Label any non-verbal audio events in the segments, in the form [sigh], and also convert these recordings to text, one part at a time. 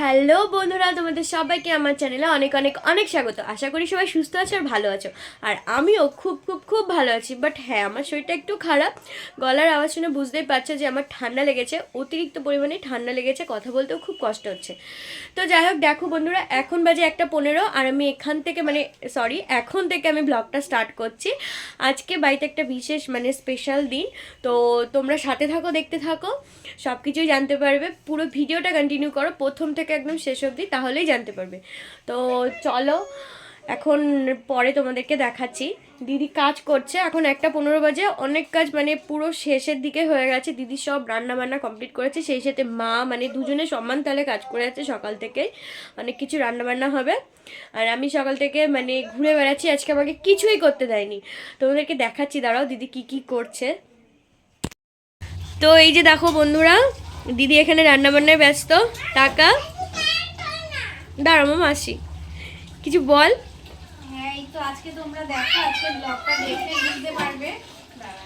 Hello বন্ধুরা, তোমাদের সবাইকে আমার চ্যানেলে অনেক অনেক অনেক স্বাগত। আশা করি সবাই সুস্থ আছো আর ভালো আছো। আর আমিও খুব খুব খুব ভালো আছি। বাট হ্যাঁ আমার শরীরটা একটু খারাপ। গলার আওয়াজ শুনে বুঝতেই পারছ যে আমার ঠান্ডা লেগেছে। অতিরিক্ত পরিমাণে ঠান্ডা লেগেছে, কথা বলতেও খুব কষ্ট হচ্ছে। তো যাই হোক, দেখো বন্ধুরা, এখন বাজে একটা পনেরো আর আমি এখান থেকে মানে সরি এখন থেকে আমি ব্লগটা স্টার্ট করছি। আজকে বাড়িতে একটা বিশেষ মানে স্পেশাল দিন। তো তোমরা সাথে থাকো, দেখতে থাকো সব কিছুই জানতে পারবে। পুরো ভিডিওটা কন্টিনিউ করো। প্রথম থেকে একদম শেষ অবধি তাহলেই জানতে পারবে। তো চলো, এখন পরে তোমাদেরকে দেখাচ্ছি। দিদি কাজ করছে, এখন একটা পনেরো বাজে। অনেক কাজ মানে পুরো শেষের দিকে হয়ে গেছে। দিদি সব রান্না বান্না কমপ্লিট করেছে। সেই সাথে মা মানে দুজনে সমান তালে কাজ করে যাচ্ছে সকাল থেকেই। অনেক কিছু রান্না বান্না হবে। আর আমি সকাল থেকে মানে ঘুরে বেড়াচ্ছি। আজকে আমাকে কিছুই করতে দেয়নি। তোমাদেরকে দেখাচ্ছি, দাঁড়াও, দিদি কি কি করছে। তো এই যে দেখো বন্ধুরা, দিদি এখানে রান্নাবান্নায় ব্যস্ত। টাকা দাঁড়াও মামা আসি। কিছু বল। হ্যাঁ এই তো আজকে তোমরা দেখো আজকে ব্লগটা দেখলে বুঝতে পারবে। দাঁড়া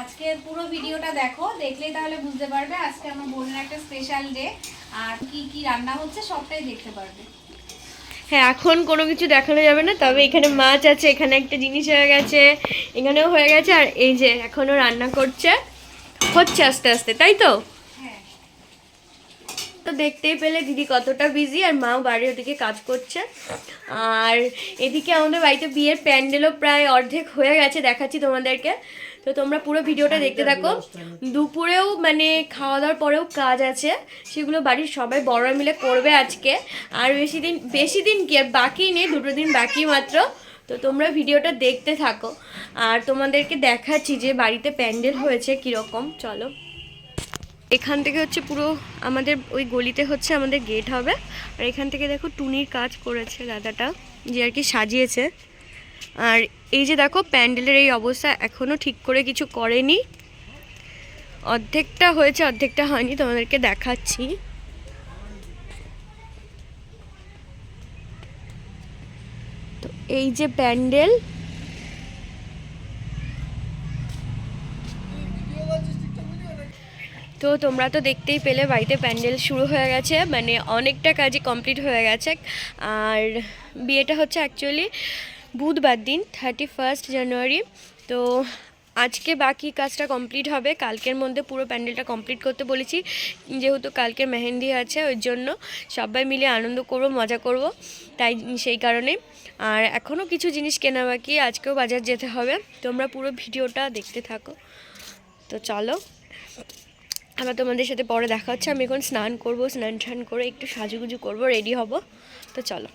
আজকে পুরো ভিডিওটা দেখো দেখলেই তাহলে বুঝতে পারবে আজকে আমার বোনের একটা স্পেশাল ডে আর কি কি রান্না হচ্ছে সবটাই দেখতে পারবে। হ্যাঁ এখন কোনো কিছু দেখানো যাবে না তবে এখানে মাছ আছে এখানে একটা জিনিস হয়ে গেছে এখানেও হয়ে গেছে আর এই যে এখনও রান্না করছে হচ্ছে আস্তে আস্তে তাই তো? তো দেখতেই পেলে দিদি কতটা বিজি আর মাও বাড়ির ওদিকে কাজ করছে। আর এদিকে আমাদের বাড়িতে বিয়ের প্যান্ডেলও প্রায় অর্ধেক হয়ে গেছে দেখাচ্ছি তোমাদেরকে। তো তোমরা পুরো ভিডিওটা দেখতে থাকো। দুপুরেও মানে খাওয়া দাওয়ার পরেও কাজ আছে। সেগুলো বাড়ির সবাই বড়রা মিলে করবে আজকে। আর বেশি দিন বেশি দিন কি আর বাকি নেই দুটো দিন বাকি মাত্র। তো তোমরা ভিডিওটা দেখতে থাকো। আর তোমাদেরকে দেখাচ্ছি যে বাড়িতে প্যান্ডেল হয়েছে কীরকম। চলো। এখান থেকে হচ্ছে পুরো আমাদের ওই গলিতে হচ্ছে আমাদের গেট হবে। আর এখান থেকে দেখো টুনির কাজ করেছে দাদাটা, যে আর কি সাজিয়েছে। আর এই যে দেখো প্যান্ডেলের এই অবস্থা এখনও ঠিক করে কিছু করেনি। অর্ধেকটা হয়েছে, অর্ধেকটা হয়নি, তোমাদেরকে দেখাচ্ছি। তো এই যে প্যান্ডেল তো তোমরা তো দেখতেই পেলে বাড়িতে প্যান্ডেল শুরু হয়ে গেছে মানে অনেকটা কাজই কমপ্লিট হয়ে গেছে। আর বিয়েটা হচ্ছে অ্যাকচুয়ালি বুধবার দিন থার্টি ফার্স্ট জানুয়ারি তো আজকে বাকি কাজটা কমপ্লিট হবে, কালকের মধ্যে পুরো প্যান্ডেলটা কমপ্লিট করতে বলেছি। যেহেতু কালকে মেহেন্দি আছে, ওই জন্য সবাই মিলে আনন্দ করব, মজা করব, তাই সেই কারণে। আর এখনও কিছু জিনিস কেনা বাকি, আজকেও বাজার যেতে হবে। তোমরা পুরো ভিডিওটা দেখতে থাকো। তো চলো। আবার তোমাদের সাথে পরে দেখা হচ্ছে। আমি এখন স্নান করব, স্নান টান করে একটু সাজুগুজু করব রেডি হব। তো চলো।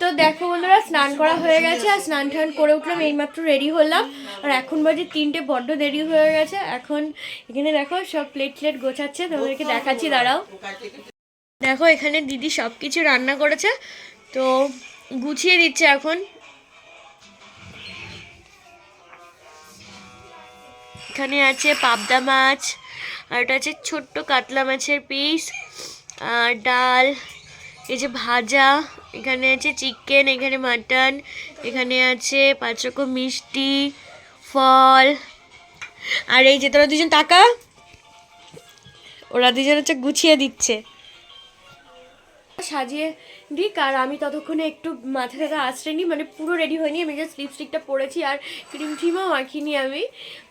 তো দেখো বন্ধুরা, স্নান করা হয়ে গেছে আর স্নান টান করে উঠলাম, এইমাত্র রেডি হলাম। আর এখন বাজে তিনটে, বড্ড দেরি হয়ে গেছে। এখন এখানে দেখো, সব প্লেট প্লেট গোছাচ্ছে, তোমাদেরকে দেখাচ্ছি, দাঁড়াও। দেখো, এখানে দিদি সব কিছু রান্না করেছে। তো গুছিয়ে দিচ্ছে এখন। এখানে আছে পাবদা মাছ, আর এটা আছে ছোট্ট কাতলা মাছের পিস, আর ডাল, এই যে ভাজা, এখানে আছে চিকেন, এখানে মাটন, এখানে আছে পাঁচ রকম মিষ্টি, ফল, আর এই যে তোরা দুজন টাকা ওরা দুজন হচ্ছে গুছিয়ে দিচ্ছে। সাজিয়ে দিক আর আমি ততক্ষণে একটু মাথা টাথা আশ্রয় নিই মানে পুরো রেডি হয়নি আমি জাস্ট লিপস্টিকটা পরেছি আর ক্রিম ট্রিমও মাখিনি আমি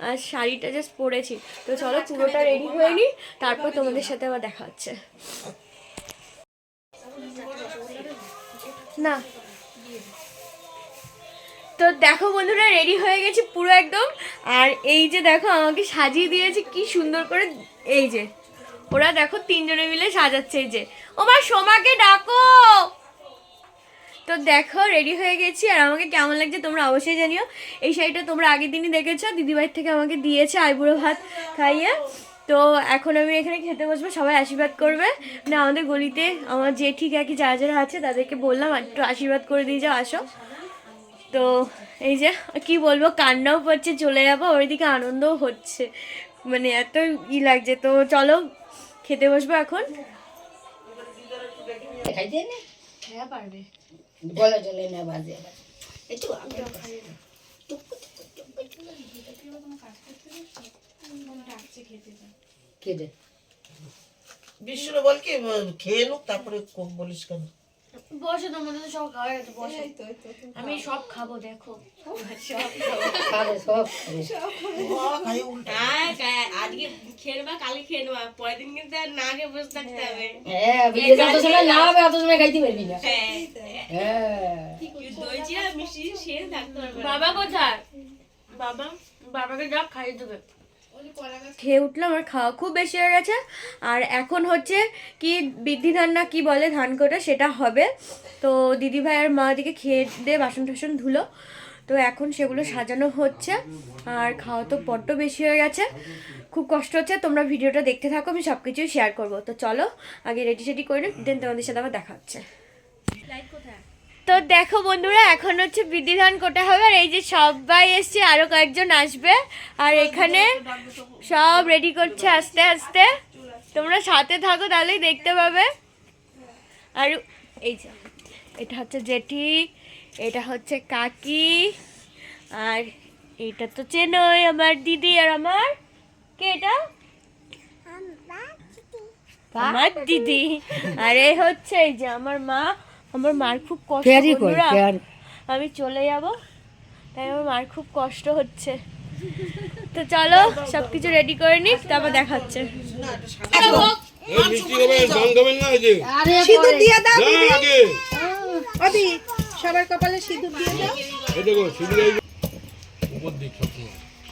আর শাড়িটা জাস্ট পরেছি। তো চলো পুরোটা রেডি হয়নি তারপর তোমাদের সাথে আবার দেখা হচ্ছে। না। তো দেখো বন্ধুরা রেডি হয়ে গেছি পুরো একদম আর এই যে দেখো আমাকে সাজিয়ে দিয়েছে কি সুন্দর করে এই যে ওরা দেখো তিনজনে মিলে সাজাচ্ছে এই যে ও মা সোমাকে ডাকো। তো দেখো রেডি হয়ে গেছি। আর আমাকে কেমন লাগছে তোমরা অবশ্যই জানিও। এই শাড়িটা তোমরা আগের দিনই দেখেছ। দিদিভাইয়ের থেকে আমাকে দিয়েছে আইবুড়ো ভাত খাইয়ে। তো এখন আমি এখানে খেতে বসবো, সবাই আশীর্বাদ করবে। না আমাদের গলিতে আমার ঠিক একই যারা যারা আছে, তাদেরকে বললাম, একটু আশীর্বাদ করে দিয়ে যাও, আসো। তো এই যে, কি বলব, কান্নাও পড়ছে চলে যাব। ওইদিকে আনন্দও হচ্ছে। মানে এত ই লাগছে। তো চলো, খেতে বসবো এখন। খাইতে নে হ্যাঁ পারবে গলা জলে না বাজে একটু আমি ডাকছে কেটে বিষ্ণু বল কি খেয়ে নুক তারপরে বলিস কেন বসে তোমাদের তো সব খাওয়া গেছে বসে। আমি সব খাব দেখো। সব খাবে। সব আজকে খেয়ে নেবা কালকে খেয়ে নেবা পরের দিন কিন্তু আর না খেয়ে বসে থাকতে হবে। হ্যাঁ যত সময় না হবে অত সময় খাইতে পারবি না। হ্যাঁ। হ্যাঁ। দই চিরা মিষ্টি খেয়ে থাকতে পারবে বাবা কোথায়? বাবা বাবাকে যা খাইয়ে দেবে। খেয়ে উঠলাম, আমার খাওয়া খুব বেশি হয়ে গেছে। আর এখন হচ্ছে কি বৃদ্ধি ধান না কি বলে ধান কোটা, সেটা হবে। তো দিদি ভাই আর মা দিকে খেয়ে দিয়ে বাসন টাসন ধুলো। তো এখন সেগুলো সাজানো হচ্ছে। আর খাওয়া তো বড্ড বেশি হয়ে গেছে। খুব কষ্ট হচ্ছে, তোমরা ভিডিওটা দেখতে থাকো, আমি সব কিছুই শেয়ার করব। তো চলো, আগে রেডি সেডি করে দেন তোমাদের সাথে আবার দেখা হচ্ছে। তো দেখো বন্ধুরা এখন হচ্ছে বিধিধান কোটা হবে আর এই যে সবাই এসছে আরও কয়েকজন আসবে। আর এখানে সব রেডি করছে আস্তে আস্তে। তোমরা সাথে থাকো তাহলেই দেখতে পাবে। আর এই যে এটা হচ্ছে জেঠি এটা হচ্ছে কাকি আর এটা তো চেনই আমার দিদি আর আমার। কে এটা? আমার দিদি। আর এই হচ্ছে এই যে আমার মা। আমার মার খুব কষ্ট বন্ধুরা। আমি চলে যাব। তাই আমার মার খুব কষ্ট হচ্ছে। তো চলো সব কিছু রেডি করে নি তারপর দেখা হচ্ছে এই মিষ্টি খাবেন গান গাবেন না এই যে। আরে সিঁদুর দিয়ে দাও গান সবার কপালে সিঁদুর দিয়ে দাও।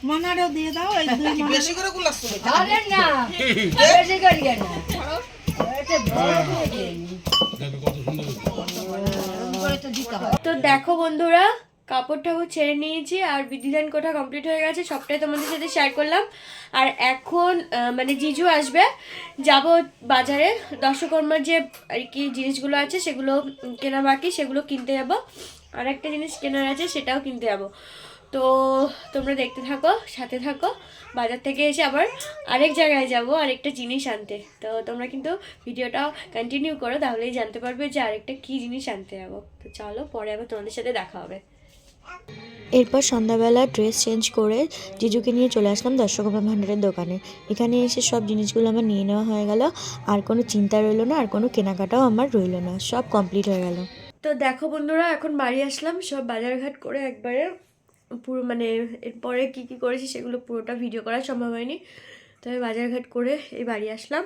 মনারও দিয়ে দাও এই দুই বেশি করে গুলাস না। [laughs] বেশি করিয়ে। দেখো কত সুন্দর তো দেখো বন্ধুরা কাপড় টাপড় ছেড়ে নিয়েছি আর বিধিদান কোঠা কমপ্লিট হয়ে গেছে, সবটাই তোমাদের সাথে শেয়ার করলাম। আর এখন মানে জিজু আসবে, যাব বাজারে। দর্শকর্মার যে, আর কি জিনিসগুলো আছে, সেগুলো কেনা বাকি, সেগুলো কিনতে যাব। আর একটা জিনিস কেনার আছে, সেটাও কিনতে যাব। তো তোমরা দেখতে থাকো সাথে থাকো। বাজার থেকে এসে আবার আরেক জায়গায় যাব আরেকটা জিনিস আনতে। তো তোমরা কিন্তু ভিডিওটা কন্টিনিউ করো তাহলেই জানতে পারবে যে আরেকটা কী জিনিস আনতে যাব। তো চলো পরে আবার তোমাদের সাথে দেখা হবে। এরপর সন্ধ্যাবেলা ড্রেস চেঞ্জ করে জিজুকে নিয়ে চলে আসলাম দর্শকভা ভাণ্ডারের দোকানে। এখানে এসে সব জিনিসগুলো আমার নিয়ে নেওয়া হয়ে গেল। আর কোনো চিন্তা রইল না আর কোনো কেনাকাটাও আমার রইল না। সব কমপ্লিট হয়ে গেল। তো দেখো বন্ধুরা এখন বাড়ি আসলাম। সব বাজারঘাট করে একবারে পুরো মানে এরপরে কী কী করেছি সেগুলো পুরোটা ভিডিও করা সম্ভব হয়নি। তো আমি বাজারঘাট করে এই বাড়ি আসলাম।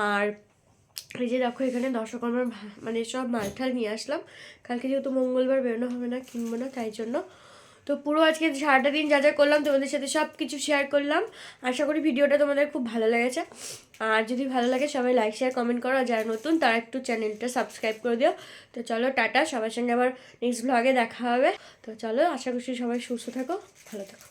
আর এই যে দেখো এখানে দর্শক আমার মানে সব মালঠাল নিয়ে আসলাম। কালকে যেহেতু মঙ্গলবার বেরোনো হবে না, কিনবো না, তাই জন্য তো পুরো আজকে সারাটা দিন যা যা করলাম, তোমাদের সাথে সব কিছু শেয়ার করলাম। আশা করি ভিডিওটা তোমাদের খুব ভালো লেগেছে। আর যদি ভালো লাগে, সবাই লাইক শেয়ার কমেন্ট করো। আর যারা নতুন, তারা একটু চ্যানেলটা সাবস্ক্রাইব করে দিও। তো চলো, টাটা। সবার সঙ্গে আবার নেক্সট ব্লগে দেখা হবে। তো চলো, আশা করছি সবাই সুস্থ থাকো, ভালো থাকো।